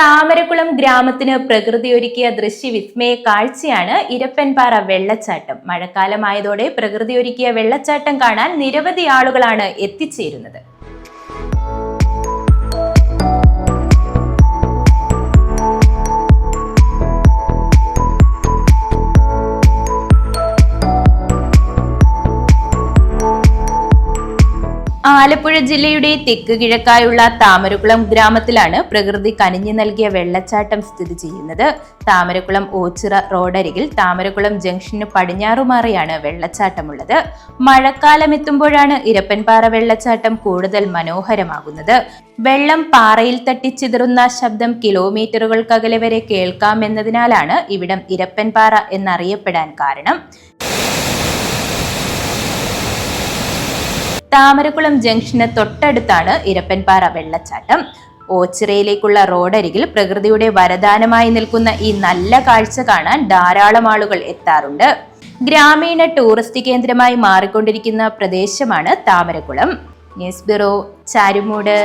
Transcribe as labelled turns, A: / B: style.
A: താമരക്കുളം ഗ്രാമത്തിന് പ്രകൃതിയൊരുക്കിയ ദൃശ്യവിസ്മയ കാഴ്ചയാണ് ഇരപ്പൻപാറ വെള്ളച്ചാട്ടം. മഴക്കാലമായതോടെ പ്രകൃതിയൊരുക്കിയ വെള്ളച്ചാട്ടം കാണാൻ നിരവധി ആളുകളാണ് എത്തിച്ചേരുന്നത്. ആലപ്പുഴ ജില്ലയുടെ തെക്ക് കിഴക്കായുള്ള താമരക്കുളം ഗ്രാമത്തിലാണ് പ്രകൃതി കനിഞ്ഞു നൽകിയ വെള്ളച്ചാട്ടം സ്ഥിതി ചെയ്യുന്നത്. താമരക്കുളം ഓച്ചിറ റോഡരികിൽ താമരക്കുളം ജംഗ്ഷന് പടിഞ്ഞാറുമാറിയാണ് വെള്ളച്ചാട്ടമുള്ളത്. മഴക്കാലം എത്തുമ്പോഴാണ് ഇരപ്പൻപാറ വെള്ളച്ചാട്ടം കൂടുതൽ മനോഹരമാകുന്നത്. വെള്ളം പാറയിൽ തട്ടിച്ചിതറുന്ന ശബ്ദം കിലോമീറ്ററുകൾക്കകലെ വരെ കേൾക്കാമെന്നതിനാലാണ് ഇവിടം ഇരപ്പൻപാറ എന്നറിയപ്പെടാൻ കാരണം. താമരക്കുളം ജംഗ്ഷന് തൊട്ടടുത്താണ് ഇരപ്പൻപാറ വെള്ളച്ചാട്ടം. ഓച്ചിറയിലേക്കുള്ള റോഡരികിൽ പ്രകൃതിയുടെ വരദാനമായി നിൽക്കുന്ന ഈ നല്ല കാഴ്ച കാണാൻ ധാരാളം ആളുകൾ എത്താറുണ്ട്. ഗ്രാമീണ ടൂറിസ്റ്റ് കേന്ദ്രമായി മാറിക്കൊണ്ടിരിക്കുന്ന പ്രദേശമാണ് താമരക്കുളം. News bureau Charummood.